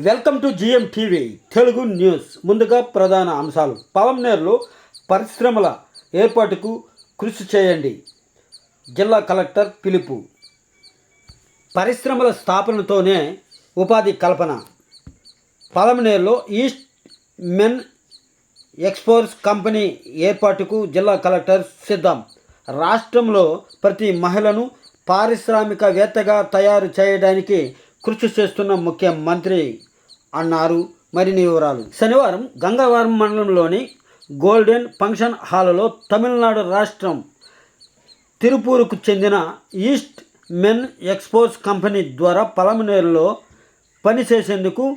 Welcome to GM TV Telugu news. ముందుగా ప్రధాన అంశాలు. పలంనేరులో పరిశ్రమల ఏర్పాటుకు కృషి చేయండి. జిల్లా కలెక్టర్ పిలుపు. పరిశ్రమల స్థాపనతోనే ఉపాధి కల్పన. పలమనేరులో ఈస్ట్ మెన్ ఎక్స్పోర్ట్స్ కంపెనీ ఏర్పాటుకు జిల్లా కలెక్టర్ సిద్ధం. రాష్ట్రంలో ప్రతి మహిళను పారిశ్రామికవేత్తగా తయారు చేయడానికి కృషి చేస్తున్న ముఖ్యమంత్రి అన్నారు. మరిన్ని వివరాలు. శనివారం గంగవరం మండలంలోని గోల్డెన్ ఫంక్షన్ హాల్లో తమిళనాడు రాష్ట్రం తిరుపూరుకు చెందిన ఈస్ట్ మెన్ ఎక్స్పోర్ట్స్ కంపెనీ ద్వారా పలమనేరులో పనిచేసేందుకు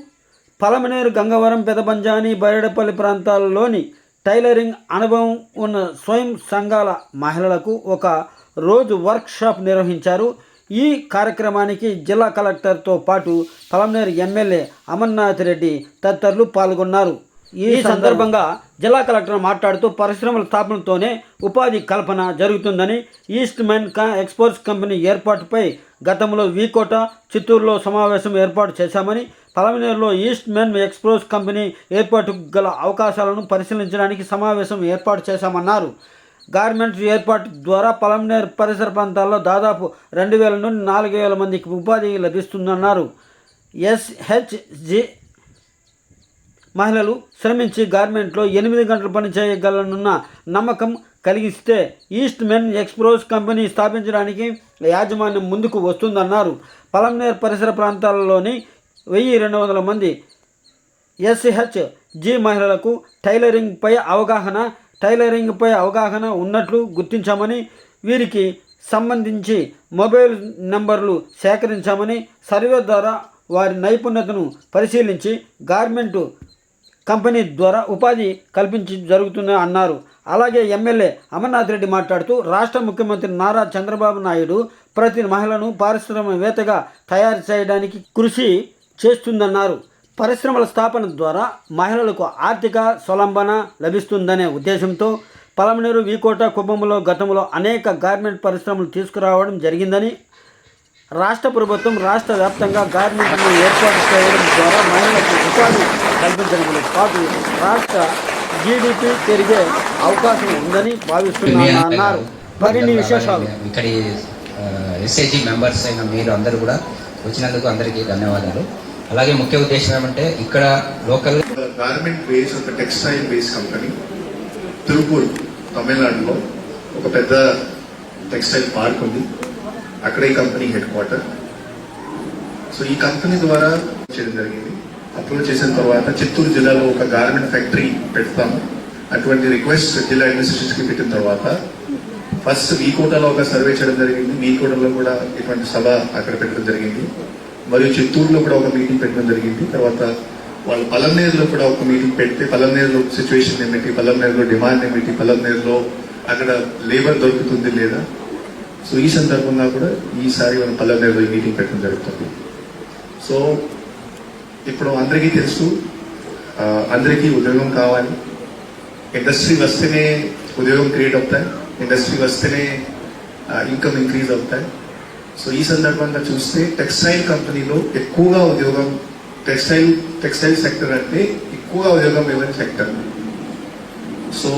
పలమనేరు గంగవరం పెదబంజాని బైరడపల్లి ప్రాంతాలలోని టైలరింగ్ అనుభవం ఉన్న స్వయం సంఘాల మహిళలకు ఒక రోజు వర్క్షాప్ నిర్వహించారు ఈ కార్యక్రమానికి జిల్లా కలెక్టర్తో పాటు పలమనేరు ఎమ్మెల్యే అమర్నాథ్ రెడ్డి తదితరులు పాల్గొన్నారు. ఈ సందర్భంగా జిల్లా కలెక్టర్ మాట్లాడుతూ పరిశ్రమల స్థాపనతోనే ఉపాధి కల్పన జరుగుతుందని ఈస్ట్ మెన్ కా- ఎక్స్పోర్ట్స్ కంపెనీ ఏర్పాటుపై గతంలో వీకోట చిత్తూరులో సమావేశం ఏర్పాటు చేశామని పలమనేరులో ఈస్ట్ మెన్ ఎక్స్పోర్ట్స్ కంపెనీ ఏర్పాటుకు గల అవకాశాలను పరిశీలించడానికి సమావేశం ఏర్పాటు చేశామన్నారు. గార్మెంట్స్ ఏర్పాటు ద్వారా పలమనేరు పరిసర ప్రాంతాల్లో దాదాపు రెండు వేల నుండి నాలుగు వేల మందికి ఉపాధి లభిస్తుందన్నారు. ఎస్హెచ్జి మహిళలు శ్రమించి గార్మెంట్లో ఎనిమిది గంటలు పని చేయగలనున్న నమ్మకం కలిగిస్తే ఈస్ట్ మెన్ ఎక్స్ప్రోస్ కంపెనీ స్థాపించడానికి యాజమాన్యం ముందుకు వస్తుందన్నారు. పలంనేర్ పరిసర ప్రాంతాలలోని వెయ్యి రెండు వందల మంది ఎస్హెచ్ జి మహిళలకు టైలరింగ్పై అవగాహన టైలరింగ్పై అవగాహన ఉన్నట్లు గుర్తించామని వీరికి సంబంధించి మొబైల్ నంబర్లు సేకరించామని సర్వే ద్వారా వారి నైపుణ్యతను పరిశీలించి గార్మెంటు కంపెనీ ద్వారా ఉపాధి కల్పించి జరుగుతుందని అన్నారు. అలాగే ఎమ్మెల్యే అమర్నాథ్ రెడ్డి మాట్లాడుతూ రాష్ట్ర ముఖ్యమంత్రి నారా చంద్రబాబు నాయుడు ప్రతి మహిళను పారిశ్రామికవేత్తగా తయారు చేయడానికి కృషి చేస్తుందన్నారు. పరిశ్రమల స్థాపన ద్వారా మహిళలకు ఆర్థిక స్వలంబన లభిస్తుందనే ఉద్దేశంతో పలమనేరు వీకోట కుప్పంలో గతంలో అనేక గార్మెంట్ పరిశ్రమలు తీసుకురావడం జరిగిందని రాష్ట్ర ప్రభుత్వం రాష్ట్ర వ్యాప్తంగా గార్మెంట్ను ఏర్పాటు చేయడం ద్వారా మహిళలకు ఉపాధి కల్పించడంతో పాటు రాష్ట్ర జీడిపి పెరిగే అవకాశం ఉందని భావిస్తున్నాను అన్నారు మరిన్ని విశేషాలు. ఇక్కడి ఎస్ఐజి మెంబర్స్ అయిన మీరు అందరూ కూడా వచ్చినందుకు అందరికీ ధన్యవాదాలు. అలాగే ముఖ్య ఉద్దేశం ఏమంటే ఇక్కడ లోకల్ గార్మెంట్ బేస్ ఒక టెక్స్టైల్ బేస్ కంపెనీ తిరుపూర్ తమిళనాడులో ఒక పెద్ద టెక్స్టైల్ పార్క్ ఉంది. అక్కడే ఈ కంపెనీ హెడ్ క్వార్టర్ సో ఈ కంపెనీ ద్వారా చేయడం జరిగింది. అప్రోచ్ చేసిన తర్వాత చిత్తూరు జిల్లాలో ఒక గార్మెంట్ ఫ్యాక్టరీ పెడతాము అటువంటి రిక్వెస్ట్ జిల్లా అడ్మినిస్ట్రేషన్కి పెట్టిన తర్వాత ఫస్ట్ వీకోటలో ఒక సర్వే చేయడం జరిగింది. వీకోటలో కూడా ఇటువంటి సభ అక్కడ పెట్టడం జరిగింది. మరియు చిత్తూరులో కూడా ఒక మీటింగ్ పెట్టడం జరిగింది. తర్వాత వాళ్ళు పలంనేరులో కూడా ఒక మీటింగ్ పెడితే పలంనేరులో సిచ్యువేషన్ ఏమిటి? పలంనేరులో డిమాండ్ ఏమిటి? పలంనేరులో అక్కడ లేబర్ దొరుకుతుంది లేదా? సో ఈ సందర్భంగా కూడా ఈసారి మనం పల్లెనేరులో ఈ మీటింగ్ పెట్టడం జరుగుతుంది. సో ఇప్పుడు అందరికీ తెలుసు అందరికీ ఉద్యోగం కావాలి. ఇండస్ట్రీ వస్తేనే ఉద్యోగం క్రియేట్ అవుతాయి. ఇండస్ట్రీ వస్తేనే ఇన్కమ్ ఇంక్రీజ్ అవుతాయి. సో ఈ సందర్భంగా చూస్తే టెక్స్టైల్ కంపెనీలో ఎక్కువగా ఉద్యోగం టెక్స్టైల్ టెక్స్టైల్ సెక్టర్ అంటే ఎక్కువగా ఉద్యోగం ఇవ్వని సెక్టర్. సో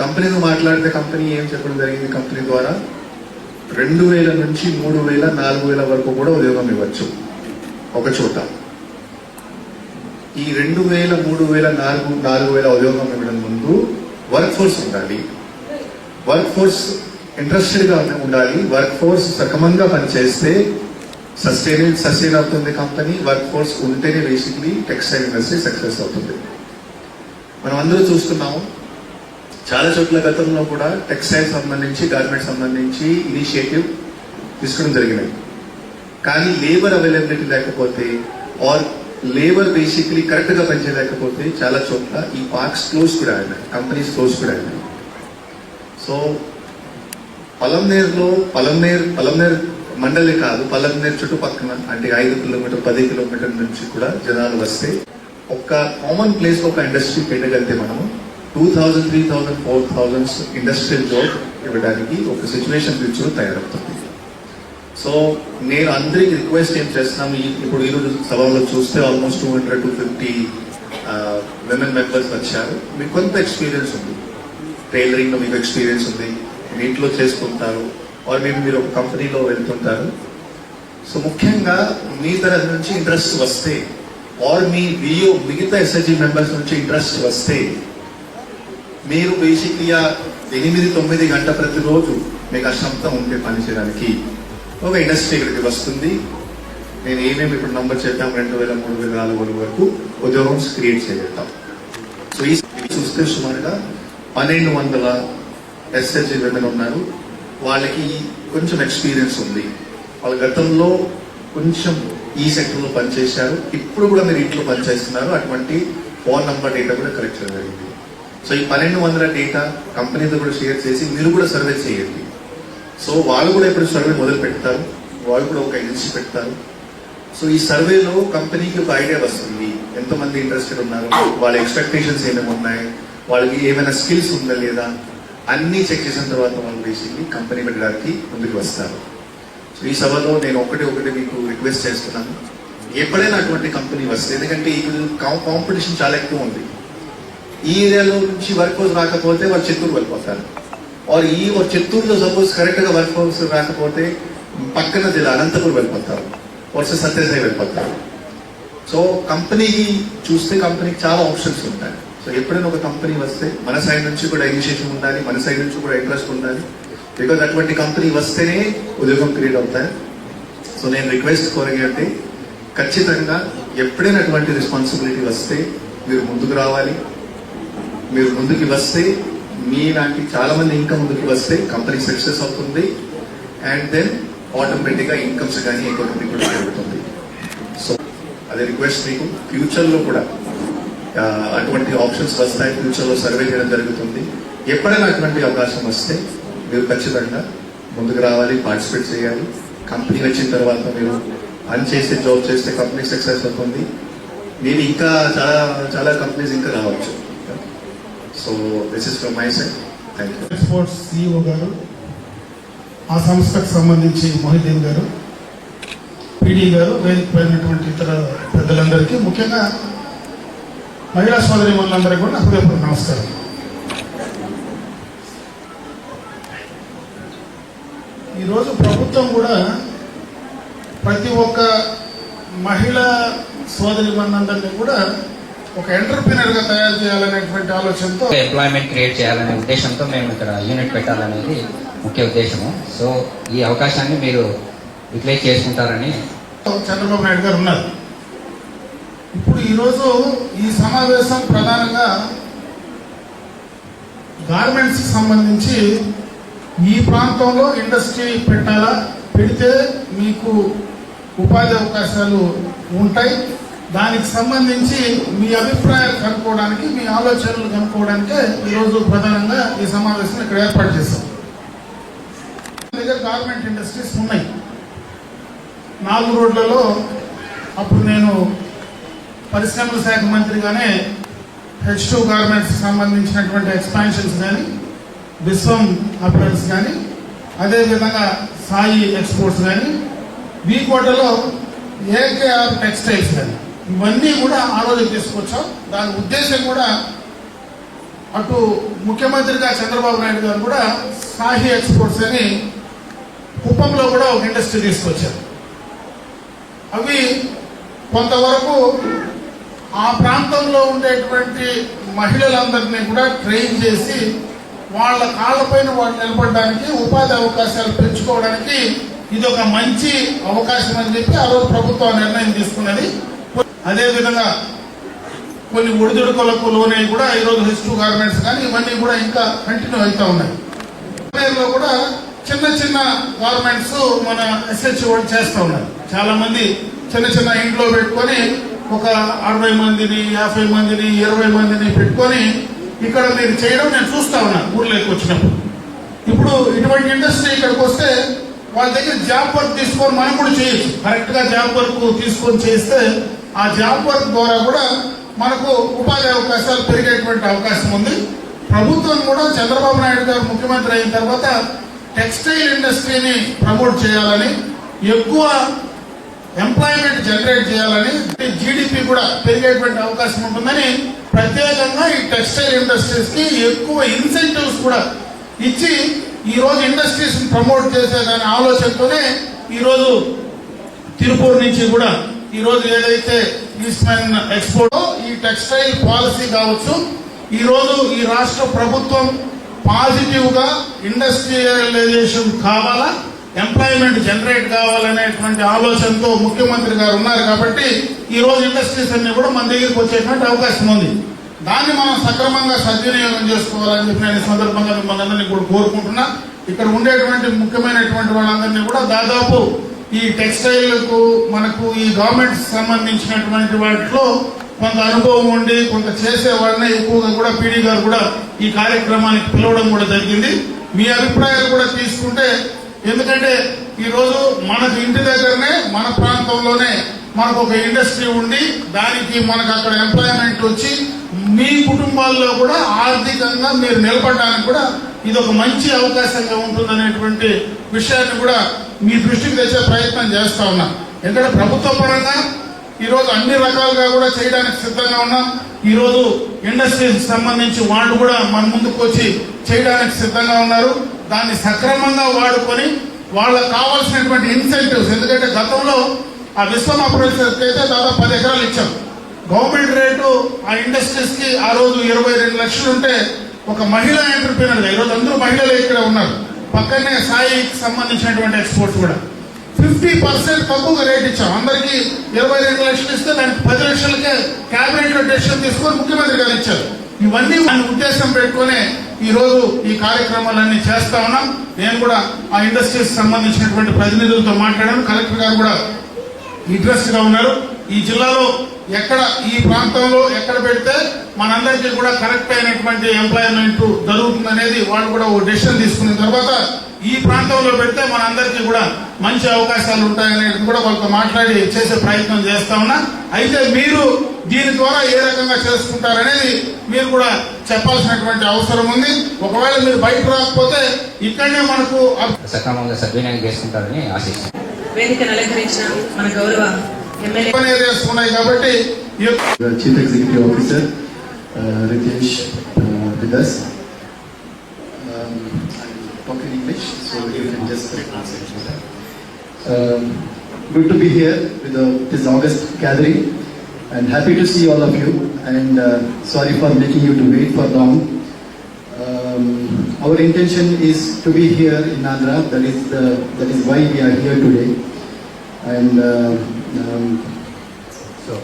కంపెనీతో మాట్లాడితే కంపెనీ ఏం చెప్పడం జరిగింది కంపెనీ ద్వారా? రెండు వేల నుంచి మూడు వేల నాలుగు వేల వరకు కూడా ఉద్యోగం ఇవ్వచ్చు. ఒక చోట. ఈ రెండు వేల మూడు వేల నాలుగు నాలుగు వేల ఉద్యోగం ఇవ్వడం ముందు వర్క్ ఫోర్స్ ఉండాలి. వర్క్ ఫోర్స్ ఇంట్రెస్టెడ్గా ఉండాలి. వర్క్ ఫోర్స్ సక్రమంగా పనిచేస్తే సస్టైన్ సస్టైన్ అవుతుంది కంపెనీ. వర్క్ ఫోర్స్ ఉంటేనే బేసిక్లీ టెక్స్టైల్ ఇండస్ట్రీ సక్సెస్ అవుతుంది. మనం అందరూ చూస్తున్నాము చాలా చోట్ల గతంలో కూడా టెక్స్టైల్ సంబంధించి గార్మెంట్ సంబంధించి ఇనిషియేటివ్ తీసుకోవడం జరిగినాయి కానీ లేబర్ అవైలబిలిటీ లేకపోతే ఆర్ లేబర్ బేసిక్లీ కరెక్ట్గా పనిచేయలేకపోతే చాలా చోట్ల ఈ పార్క్స్ క్లోజ్ కూడా అయినాయి కంపెనీస్ క్లోజ్ కూడా అయినాయి. సో పలంనేరులో పలంనేర్ పలంనేర్ మండలి కాదు పలంనేర్ చుట్టుపక్కన అంటే ఐదు కిలోమీటర్ పది కిలోమీటర్ నుంచి కూడా జనాలు వస్తే ఒక కామన్ ప్లేస్ ఒక ఇండస్ట్రీ పెట్టగలిగితే మనము two thousand three thousand four thousands industrial job ఇవ్వడానికి ఒక సిచ్యువేషన్ ఫ్యూచర్ తయారవుతుంది. సో నేను అందరికి రిక్వెస్ట్ ఏం చేస్తున్నాము? ఇప్పుడు ఈరోజు సభలో చూస్తే almost two hundred two fifty women members వచ్చారు. మీకు కొంత ఎక్స్పీరియన్స్ ఉంది. టైలరింగ్లో మీకు ఎక్స్పీరియన్స్ ఉంది. మీ ఇంట్లో చేసుకుంటారు ఆర్ మేము మీరు ఒక కంపెనీలో వెళ్తుంటారు. సో ముఖ్యంగా మీ తరఫు నుంచి ఇంట్రెస్ట్ వస్తే ఆర్ మీ వియో మిగతా ఎస్ఎస్జి మెంబర్స్ నుంచి ఇంట్రెస్ట్ వస్తే మీరు బేసిక్గా ఎనిమిది తొమ్మిది గంట ప్రతిరోజు మీకు ఆ ఉంటే పని చేయడానికి ఒక ఇండస్ట్రీ ఇక్కడికి వస్తుంది. నేను ఏమేమి ఇప్పుడు నంబర్ చేద్దాం రెండు వేల మూడు వేల నాలుగు వేల వరకు ఉద్యోగం క్రియేట్ చేయగలుగుతాం సో ఈ చూస్తే సుమారుగా పన్నెండు వందల ఎస్ఎస్జి విమెన్ ఉన్నారు. వాళ్ళకి కొంచెం ఎక్స్పీరియన్స్ ఉంది. వాళ్ళ గతంలో కొంచెం ఈ సెక్టర్లో పనిచేశారు. ఇప్పుడు కూడా మీరు ఇంట్లో పనిచేస్తున్నారు. అటువంటి ఫోన్ నంబర్ డేటా కూడా కలెక్ట్ చేయడం జరిగింది. సో ఈ పన్నెండు వందల డేటా కంపెనీతో కూడా షేర్ చేసి మీరు కూడా సర్వే చేయండి. సో వాళ్ళు కూడా ఇప్పుడు సర్వే మొదలు పెడతారు. వాళ్ళు కూడా ఒక ఏజెన్సీ పెడతారు. సో ఈ సర్వేలో కంపెనీకి ఒక ఐడియా వస్తుంది. ఎంతమంది ఇంట్రెస్టెడ్ ఉన్నారు? వాళ్ళ ఎక్స్పెక్టేషన్స్ ఏమేమి ఉన్నాయి? వాళ్ళకి ఏమైనా స్కిల్స్ ఉందా లేదా? అన్ని చెక్ చేసిన తర్వాత మనం బేసిక్లీ కంపెనీ పెట్టడానికి ముందుకు వస్తారు. సో ఈ సభలో నేను ఒకటి ఒకటి మీకు రిక్వెస్ట్ చేస్తున్నాను. ఎప్పుడైనా అటువంటి కంపెనీ వస్తే ఎందుకంటే ఇప్పుడు కాంపిటీషన్ చాలా ఎక్కువ ఉంది. ఈ ఏరియాలో నుంచి వర్క్ ఫోర్స్ రాకపోతే వాళ్ళు చిత్తూరు వెళ్ళిపోతారు. ఆర్ ఈ చిత్తూరులో సపోజ్ కరెక్ట్గా వర్క్ హౌస్ రాకపోతే పక్కన జిల్లా అనంతపురం వెళ్ళిపోతారు. వర్స సత్యసాయి వెళ్ళిపోతారు. సో కంపెనీకి చూస్తే కంపెనీకి చాలా ఆప్షన్స్ ఉంటాయి. సో ఎప్పుడైనా ఒక కంపెనీ వస్తే మన సైడ్ నుంచి కూడా ఇనిషియేషన్ ఉండాలి మన సైడ్ నుంచి కూడా ఇంట్రెస్ట్ ఉండాలి. బికాజ్ అటువంటి కంపెనీ వస్తేనే ఉద్యోగం క్రియేట్ అవుతాయి. సో నేను రిక్వెస్ట్ కోరిగి అంటే ఖచ్చితంగా ఎప్పుడైనా అటువంటి రెస్పాన్సిబిలిటీ వస్తే మీరు ముందుకు రావాలి. మీరు ముందుకు వస్తే మీలాంటి చాలా మంది ఇంకా ముందుకు వస్తే కంపెనీ సక్సెస్ అవుతుంది. అండ్ దెన్ ఆటోమేటిక్గా ఇన్కమ్స్ కానీ ఎకానమీ కూడా పెరుగుతుంది. సో అదే రిక్వెస్ట్ మీకు. ఫ్యూచర్లో కూడా అటువంటి ఆప్షన్స్ వస్తాయి ఫ్యూచర్లో సర్వే చేయడం జరుగుతుంది. ఎప్పుడైనా అటువంటి అవకాశం వస్తే మీరు ఖచ్చితంగా ముందుకు రావాలి పార్టిసిపేట్ చేయాలి. కంపెనీ వచ్చిన తర్వాత మీరు పని చేస్తే జాబ్ చేస్తే కంపెనీ సక్సెస్ అవుతుంది. నేను ఇంకా చాలా చాలా కంపెనీస్ ఇంకా రావచ్చు. So this is from my side thank you exports CEO గారు ఆ సంస్థకు సంబంధించి మొహిదీన్ గారు పీడీ గారు వేదిక పైనటువంటి ఇతర పెద్దలందరికీ ముఖ్యంగా మహిళా సోదరి మనులందరికీ కూడా హృదయపూర్వక నమస్కారం. ఈరోజు ప్రభుత్వం కూడా ప్రతి ఒక్క మహిళా సోదరి మనందరినీ కూడా ఒక ఎంటర్ప్రినర్గా తయారు చేయాలనేటువంటి ఆలోచనతో ఎంప్లాయ్మెంట్ క్రియేట్ చేయాలనే ఉద్దేశంతో మేము ఇక్కడ యూనిట్ పెట్టాలనేది ముఖ్య ఉద్దేశము. సో ఈ అవకాశాన్ని మీరు యూటిలైజ్ చేసుకుంటారని చంద్రబాబు నాయుడు గారు ఉన్నారు. ఇప్పుడు ఈరోజు ఈ సమావేశం ప్రధానంగా గార్మెంట్స్ సంబంధించి ఈ ప్రాంతంలో ఇండస్ట్రీ పెట్టాలా? పెడితే మీకు ఉపాధి అవకాశాలు ఉంటాయి. దానికి సంబంధించి మీ అభిప్రాయాలు కనుక్కోవడానికి మీ ఆలోచనలు కనుక్కోవడానికే ఈరోజు ప్రధానంగా ఈ సమావేశం ఇక్కడ ఏర్పాటు చేశాం. దగ్గర గార్మెంట్ ఇండస్ట్రీస్ ఉన్నాయి. నాలుగు రోడ్లలో అప్పుడు నేను పరిశ్రమల శాఖ మంత్రిగానే హెచ్ టూ గార్మెంట్స్ సంబంధించినటువంటి ఎక్స్పాన్షన్స్ కానీ విశ్వం అపరెన్స్ కానీ అదేవిధంగా సాయి ఎక్స్పోర్ట్స్ కానీ వీకోటలో ఏకేఆర్ టెక్స్టైల్స్ కానీ ఇవన్నీ కూడా ఆలోచన తీసుకొచ్చాం. దాని ఉద్దేశం కూడా అటు ముఖ్యమంత్రిగా చంద్రబాబు నాయుడు గారు కూడా సాహి ఎక్స్పోర్ట్స్ అని కుప్పంలో కూడా ఒక ఇండస్ట్రీ తీసుకొచ్చారు. అవి కొంతవరకు ఆ ప్రాంతంలో ఉండేటువంటి మహిళలందరినీ కూడా ట్రైన్ చేసి వాళ్ళ కాళ్ళపైన వాళ్ళు నిలబడడానికి ఉపాధి అవకాశాలు పెంచుకోవడానికి ఇది ఒక మంచి అవకాశం అని చెప్పి ఆ రోజు ప్రభుత్వం నిర్ణయం తీసుకున్నది. అదేవిధంగా కొన్ని ఒడిదుడుకులకు లోనే కూడా ఈరోజు హెచ్ గార్మెంట్స్ కానీ ఇవన్నీ కూడా ఇంకా కంటిన్యూ అవుతా ఉన్నాయి. లో కూడా చిన్న చిన్న గార్మెంట్స్ మన ఎస్హెచ్ వాళ్ళు చేస్తూ ఉన్నారు. చాలా మంది చిన్న చిన్న ఇంట్లో పెట్టుకొని ఒక అరవై మందిని యాభై మందిని ఇరవై మందిని పెట్టుకొని ఇక్కడ మీరు చేయడం నేను చూస్తా ఉన్నాను ఊర్లోకి వచ్చినప్పుడు. ఇప్పుడు ఇటువంటి ఇండస్ట్రీ ఇక్కడికి వస్తే వాళ్ళ దగ్గర జాబ్ వర్క్ తీసుకొని మనం కూడా చేయొచ్చు. కరెక్ట్గా జాబ్ వర్క్ తీసుకొని చేస్తే ఆ జాబ్ వర్క్ ద్వారా కూడా మనకు ఉపాధి అవకాశాలు పెరిగేటువంటి అవకాశం ఉంది. ప్రభుత్వం కూడా చంద్రబాబు నాయుడు గారు ముఖ్యమంత్రి అయిన తర్వాత టెక్స్టైల్ ఇండస్ట్రీని ప్రమోట్ చేయాలని ఎక్కువ ఎంప్లాయ్మెంట్ జనరేట్ చేయాలని జీడిపి కూడా పెరిగేటువంటి అవకాశం ఉంటుందని ప్రత్యేకంగా ఈ టెక్స్టైల్ ఇండస్ట్రీస్కి ఎక్కువ ఇన్సెంటివ్స్ కూడా ఇచ్చి ఈ రోజు ఇండస్ట్రీస్ ప్రమోట్ చేసేదాని ఆలోచనతోనే ఈరోజు తిరుపూర్ నుంచి కూడా ఈరోజు ఏదైతే ఏదైతే ఈస్ట్మెన్ ఎక్స్పోర్ట్ ఈ టెక్స్టైల్ పాలసీ కావచ్చు ఈ రోజు ఈ రాష్ట్ర ప్రభుత్వం పాజిటివ్గా ఇండస్ట్రియలైజేషన్ కావాలా? ఎంప్లాయ్మెంట్ జనరేట్ కావాలనేటువంటి ఆలోచనతో ముఖ్యమంత్రి గారు ఉన్నారు కాబట్టి ఈ రోజు ఇండస్ట్రీస్ అన్ని కూడా మన దగ్గరికి వచ్చేటువంటి అవకాశం ఉంది. దాన్ని మనం సక్రమంగా సద్వినియోగం చేసుకోవాలని చెప్పి నేను ఈ సందర్భంగా మిమ్మల్ని అందరినీ కూడా కోరుకుంటున్నా. ఇక్కడ ఉండేటువంటి ముఖ్యమైనటువంటి వాళ్ళందరినీ కూడా దాదాపు ఈ టెక్స్టైల్కు మనకు ఈ గవర్నమెంట్ సంబంధించినటువంటి వాటిలో కొంత అనుభవం ఉండి కొంత చేసే వాళ్ళని ఎక్కువగా కూడా పీడీ గారు కూడా ఈ కార్యక్రమానికి పిలవడం కూడా జరిగింది. మీ అభిప్రాయాలు కూడా తీసుకుంటే ఎందుకంటే ఈరోజు మనకు ఇంటి దగ్గరనే మన ప్రాంతంలోనే మనకు ఒక ఇండస్ట్రీ ఉండి దానికి మనకు అక్కడ ఎంప్లాయ్మెంట్ వచ్చి మీ కుటుంబాల్లో కూడా ఆర్థికంగా మీరు నిలబడడానికి కూడా ఇది ఒక మంచి అవకాశంగా ఉంటుందనేటువంటి విషయాన్ని కూడా మీ దృష్టికి తెచ్చే ప్రయత్నం చేస్తా ఉన్నా. ఎందుకంటే ప్రభుత్వ పరంగా ఈరోజు అన్ని రకాలుగా కూడా చేయడానికి సిద్ధంగా ఉన్నాం. ఈరోజు ఇండస్ట్రీకి సంబంధించి వాళ్ళు కూడా మన ముందుకు వచ్చి చేయడానికి సిద్ధంగా ఉన్నారు. దాన్ని సక్రమంగా వాడుకొని వాళ్ళకు కావాల్సినటువంటి ఇన్సెంటివ్స్ ఎందుకంటే గతంలో ఆ విశ్వం అప్రోచర్కి అయితే దాదాపు పది ఎకరాలు ఇచ్చాం. గవర్నమెంట్ రేటు ఆ ఇండస్ట్రీస్కి ఆ రోజు ఇరవై రెండు లక్షలు ఉంటే ఒక మహిళా ఎంటర్ప్రీనర్గా ఈరోజు అందరూ మహిళలు ఇక్కడ ఉన్నారు. పక్కనే సాయికి సంబంధించినటువంటి ఎక్స్పోర్ట్స్ కూడా. ఫిఫ్టీ పర్సెంట్ తక్కువగా రేట్ ఇచ్చాం. అందరికి ఇరవై రెండు లక్షలు ఇస్తే దానికి పది లక్షలకే క్యాబినెట్లో డెసిషన్ తీసుకొని ముఖ్యమంత్రి గారు ఇచ్చారు. ఇవన్నీ మన ఉద్దేశం పెట్టుకునే ఈ రోజు ఈ కార్యక్రమాలన్నీ చేస్తా ఉన్నాం. నేను కూడా ఆ ఇండస్ట్రీస్ సంబంధించినటువంటి ప్రతినిధులతో మాట్లాడాను. కలెక్టర్ గారు కూడా ఇంట్రెస్ట్గా ఉన్నారు. ఈ జిల్లాలో ఎక్కడ ఈ ప్రాంతంలో ఎక్కడ పెడితే మనందరికీ కూడా కరెక్ట్ అయినటువంటి ఎంప్లాయ్మెంట్ జరుగుతుంది అనేది వాళ్ళు కూడా ఓ డెసిషన్ తీసుకున్న తర్వాత ఈ ప్రాంతంలో పెడితే మనందరికీ కూడా మంచి అవకాశాలు ఉంటాయనేది కూడా వాళ్ళతో మాట్లాడి చేసే ప్రయత్నం చేస్తా ఉన్నా అయితే మీరు దీని ద్వారా ఏ రకంగా చేసుకుంటారనేది మీరు కూడా చెప్పాల్సినటువంటి అవసరం ఉంది ఒకవేళ మీరు బయట రాకపోతే ఇక్కడనే మనకు సక్రమంగా సద్వినియోగం చేసుకుంటారని ఆశిస్తున్నాను వేదికను అలంకరించిన మన గౌరవ ఎమ్మెల్యే కాబట్టి uh, with us. Um, I'll talk in English, so you can just. Um, good to be here with the, this August gathering and happy to see all of you and uh, sorry for making you to wait for long. Um, our intention is to be here in Nandra. that is, the, that is why we are here today. And uh, um, so,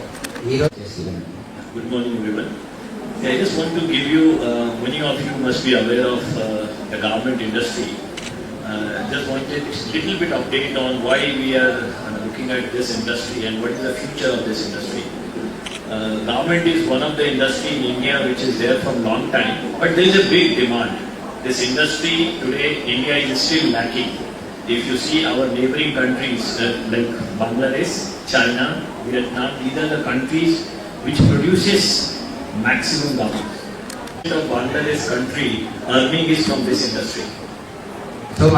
good morning everyone. Yeah, I just want to give you, uh, many of you must be aware of uh, the government industry uh, just wanted a little bit update on why we are uh, looking at this industry and what is the future of this industry. Uh, garment is one of the industry in India which is there from long time, but there is a big demand. This industry today, India is still lacking. If you see our neighboring countries uh, like Bangladesh, China, Vietnam, these are the countries which produces maximum garment. Of Bangladesh country, earning is from this industry. So,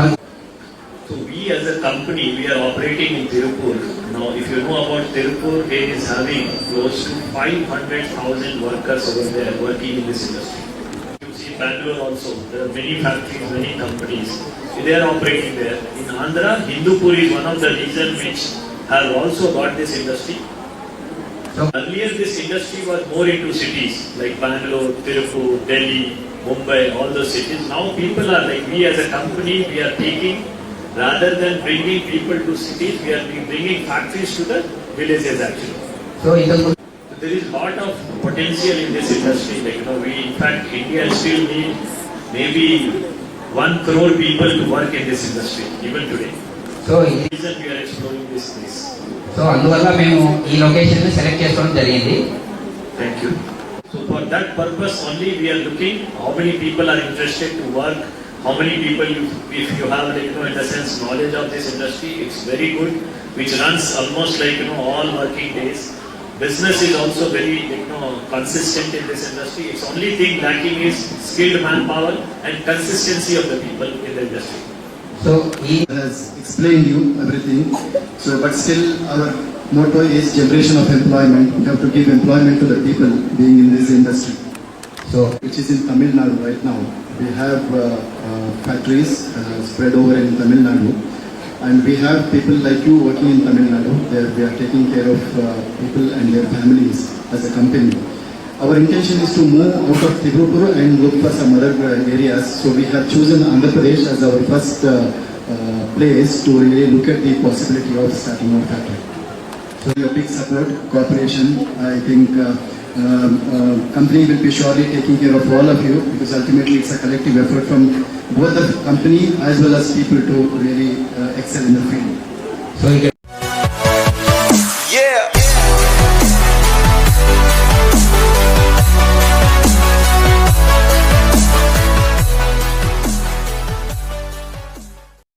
we as a company, we are operating in Tirupur. Now, if you know about Tirupur, it is having close to 500,000 workers over there working in this industry. You see Bangalore also, there are many factories, many companies. They are operating there. In Andhra, Hindupur is one of the regions which have also got this industry. So, Earlier, this industry was more into cities like Bangalore, Tirupur, Delhi, Mumbai, all those cities. Now people are like, we as a company, we are taking, rather than bringing people to cities, we are bringing factories to the villages actually. ముందు So there is lot of potential in this industry. Like, you know, we, in fact, India still need maybe one crore people to work in this industry, even today. So ఇది reason we are exploring this place. So అందువల్ల మేము ఈ location select చేసుకోవడం జరిగింది Thank you. For that purpose only we are looking how many people are interested to work, how many people you, if you have like, you know, in the sense knowledge of this industry, it's very good, which runs almost like, you know, all working days. Business is also very, you know, consistent in this industry. Its only thing lacking is skilled manpower and consistency of the people in the industry. So he has explained you everything. So, but still our motto is generation of employment. We have to give employment to the people being in this industry, So, which is in Tamil Nadu right now. We have uh, uh, factories uh, spread over in Tamil Nadu. And we have people like you working in Tamil Nadu. There we are taking care of uh, people and their families as a company. Our intention is to move out of Tirupur and look for some other uh, areas. So we have chosen Andhra Pradesh as our first uh, uh, place to really look at the possibility of starting our factory for your big support, cooperation. I think uh, um, uh, company will be surely taking care of all of you because ultimately it's a collective effort from both the company as well as people to really uh, excel in the field. Thank you.